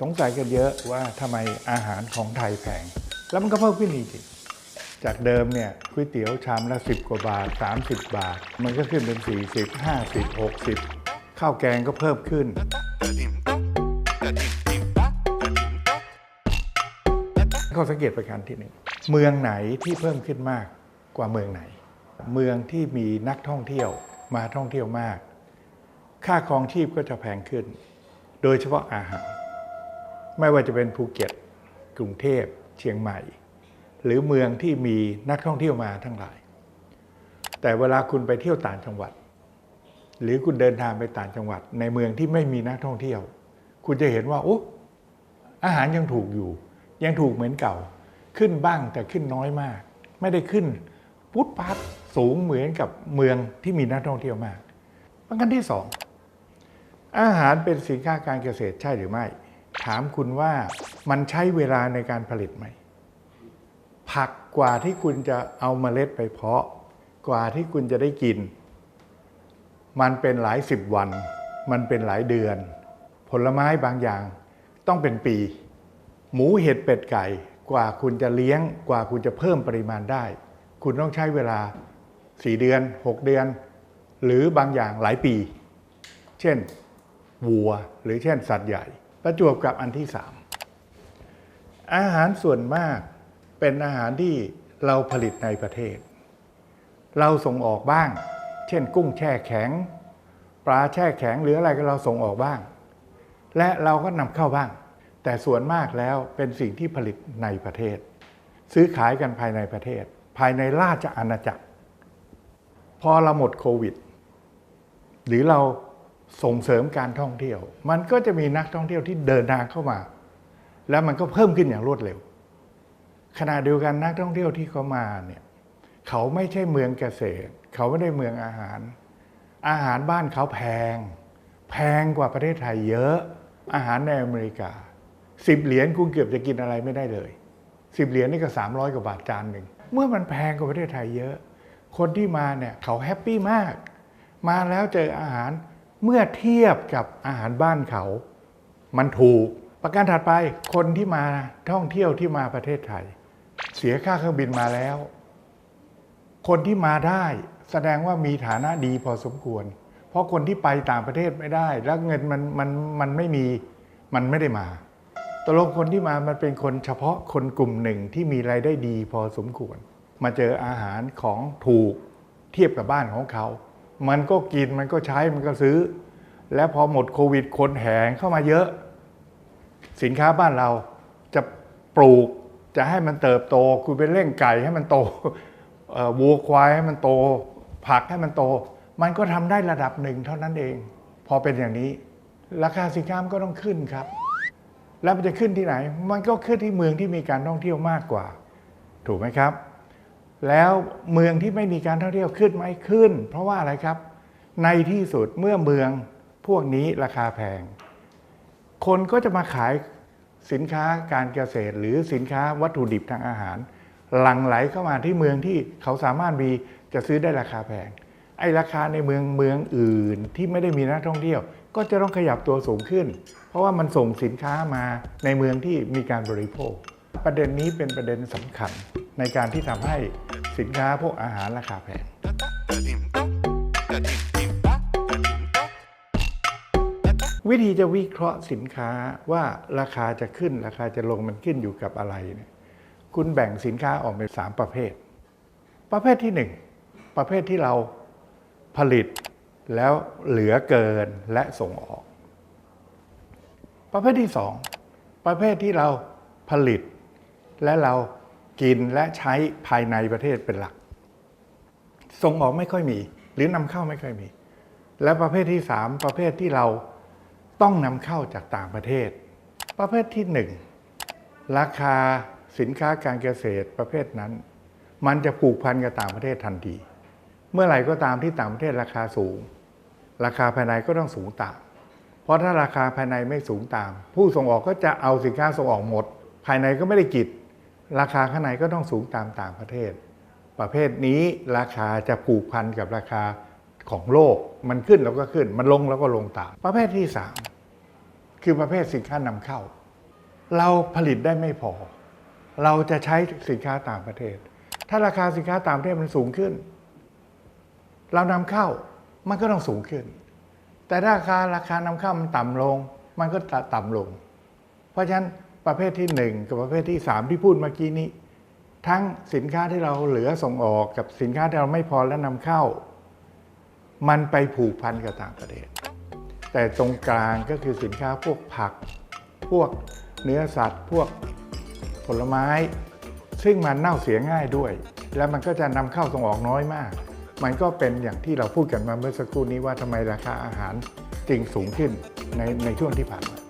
สงสัยกันเยอะว่าทำไมอาหารของไทยแพง แล้วมันก็เพิ่มขึ้นจริงจากเดิมเนี่ยก๋วยเตี๋ยวชามละ 10 กว่าบาท 30 บาท มันก็ขึ้นเป็น 40 50 60 ข้าวแกงก็เพิ่มขึ้น ข้อสังเกตประการที่หนึ่งเมืองไหนที่เพิ่มขึ้นมากกว่าเมืองไหน เมืองที่มีนักท่องเที่ยวมาท่องเที่ยวมาก ค่าครองชีพก็จะแพงขึ้น โดยเฉพาะอาหาร ไม่ว่าจะเป็นภูเก็ต กรุงเทพ เชียงใหม่ หรือเมืองที่มีนักท่องเที่ยวมาทั้งหลาย แต่เวลาคุณไปเที่ยวต่างจังหวัด หรือคุณเดินทางไปต่างจังหวัด ในเมืองที่ไม่มีนักท่องเที่ยว คุณจะเห็นว่าโอ้อาหารยังถูกอยู่ ยังถูกเหมือนเก่า ขึ้นบ้างแต่ขึ้นน้อยมาก ไม่ได้ขึ้นพุทธพัดสูงเหมือนกับเมืองที่มีนักท่องเที่ยวมากประการที่สองอาหารเป็นสินค้าการเกษตรใช่หรือไม่ ถามคุณว่ามันใช้เวลาในการผลิตไหม ผักกว่าที่คุณจะเอาเมล็ดไปเพาะ กว่าที่คุณจะได้กิน มันเป็นหลายสิบวัน มันเป็นหลายเดือน ผลไม้บางอย่างต้องเป็นปี หมูเห็ดเป็ดไก่กว่าคุณจะเลี้ยง กว่าคุณจะเพิ่มปริมาณได้ คุณต้องใช้เวลา 4 เดือน 6 เดือน หรือบางอย่างหลายปี เช่นวัวหรือเช่นสัตว์ใหญ่ ประจวบกับอันที่3อาหารส่วนมากเป็นอาหารที่เราผลิตในประเทศ เราส่งออกบ้าง เช่น กุ้งแช่แข็ง ปลาแช่แข็งหรืออะไรก็เราส่งออกบ้าง และเราก็นำเข้าบ้าง แต่ส่วนมากแล้วเป็นสิ่งที่ผลิตในประเทศ ซื้อขายกันภายในประเทศ ภายในราชอาณาจักร พอเราหมดโควิด หรือเรา ส่งเสริมการท่องเที่ยว มันก็จะมีนักท่องเที่ยวที่เดินทางเข้ามา แล้วมันก็เพิ่มขึ้นอย่างรวดเร็ว ขณะเดียวกันนักท่องเที่ยวที่เขามาเนี่ยเขาไม่ใช่เมืองเกษตร เขาไม่ได้เมืองอาหาร อาหารบ้านเขาแพง แพงกว่าประเทศไทยเยอะ อาหารในอเมริกาสิบเหรียญคุณเกือบจะกินอะไรไม่ได้เลยสิบเหรียญนี่ก็300กว่าบาทจานหนึ่งเมื่อมันแพงกว่าประเทศไทยเยอะ คนที่มาเนี่ยเขาแฮปปี้มาก มาแล้วเจออาหาร เมื่อเทียบกับอาหารบ้านเขา มันถูก ประการถัดไปคนที่มาท่องเที่ยวที่มาประเทศไทย เสียค่าเครื่องบินมาแล้ว คนที่มาได้แสดงว่ามีฐานะดีพอสมควร เพราะคนที่ไปต่างประเทศไม่ได้ แล้วเงินมันมันมันไม่มีมันไม่ได้มาตกลงคนที่มามันเป็นคนเฉพาะคนกลุ่มหนึ่งที่มีรายได้ดีพอสมควร มาเจออาหารของถูกเทียบกับบ้านของเขา มันก็กินมันก็ใช้มันก็ซื้อ และพอหมดโควิดคนแหงเข้ามาเยอะ สินค้าบ้านเราจะปลูกจะให้มันเติบโต คุณไปเร่งไก่ให้มันโตวัวควายให้มันโต ผักให้มันโต มันก็ทำได้ระดับหนึ่งเท่านั้นเอง พอเป็นอย่างนี้ ราคาสินค้ามันก็ต้องขึ้นครับ แล้วมันจะขึ้นที่ไหน มันก็ขึ้นที่เมืองที่มีการท่องเที่ยวมากกว่า ถูกไหมครับ แล้วเมืองที่ไม่มีการท่องเที่ยวขึ้นไหมขึ้น เพราะว่าอะไรครับ ในที่สุดเมื่อเมืองพวกนี้ราคาแพง คนก็จะมาขายสินค้าการเกษตร หรือสินค้าวัตถุดิบทางอาหาร หลั่งไหลเข้ามาที่เมืองที่เขาสามารถมีจะซื้อได้ราคาแพง ไอ้ราคาในเมืองเมืองอื่นที่ไม่ได้มีนักท่องเที่ยว ก็จะต้องขยับตัวสูงขึ้น เพราะว่ามันส่งสินค้ามาในเมืองที่มีการบริโภค ประเด็นนี้เป็นประเด็นสำคัญ ในการที่ทำให้สินค้าพวกอาหารราคาแพงวิธีจะวิเคราะห์สินค้าว่าราคาจะขึ้นราคาจะลงมันขึ้นอยู่กับอะไรเนี่ยคุณแบ่งสินค้าออกเป็นสามประเภท ประเภทที่หนึ่งประเภทที่เราผลิตแล้วเหลือเกินและส่งออก ประเภทที่สองประเภทที่เราผลิตและเรา กินและใช้ภายในประเทศเป็นหลัก ส่งออกไม่ค่อยมี หรือนำเข้าไม่ค่อยมี และประเภทที่สามประเภทที่เราต้องนำเข้าจากต่างประเทศ ประเภทที่หนึ่งราคาสินค้าการเกษตรประเภทนั้น มันจะผูกพันกับต่างประเทศทันที เมื่อไหร่ก็ตามที่ต่างประเทศราคาสูง ราคาภายในก็ต้องสูงตาม เพราะถ้าราคาภายในไม่สูงตาม ผู้ส่งออกก็จะเอาสินค้าส่งออกหมด ภายในก็ไม่ได้กิจ ราคาข้างในก็ต้องสูงตามต่างประเทศ ประเภทนี้ราคาจะผูกพันกับราคาของโลก มันขึ้นแล้วก็ขึ้น มันลงแล้วก็ลงตาม ประเภทที่ 3 คือประเภทสินค้านำเข้า เราผลิตได้ไม่พอ เราจะใช้สินค้าต่างประเทศ ถ้าราคาสินค้าต่างประเทศมันสูงขึ้น เรานำเข้ามันก็ต้องสูงขึ้น แต่ถ้าราคาราคานำเข้ามันต่ำลง มันก็ต่ำลง เพราะฉะนั้น ประเภทที่หนึ่งกับประเภทที่สามที่พูดเมื่อกี้นี้ ทั้งสินค้าที่เราเหลือส่งออกกับสินค้าที่เราไม่พอและนำเข้า มันไปผูกพันกับต่างประเทศ แต่ตรงกลางก็คือสินค้าพวกผัก พวกเนื้อสัตว์ พวกผลไม้ ซึ่งมันเน่าเสียง่ายด้วย แล้วมันก็จะนำเข้าส่งออกน้อยมาก มันก็เป็นอย่างที่เราพูดกันมาเมื่อสักครู่นี้ว่าทำไมราคาอาหารจึงสูงขึ้นในในช่วงที่ผ่านมา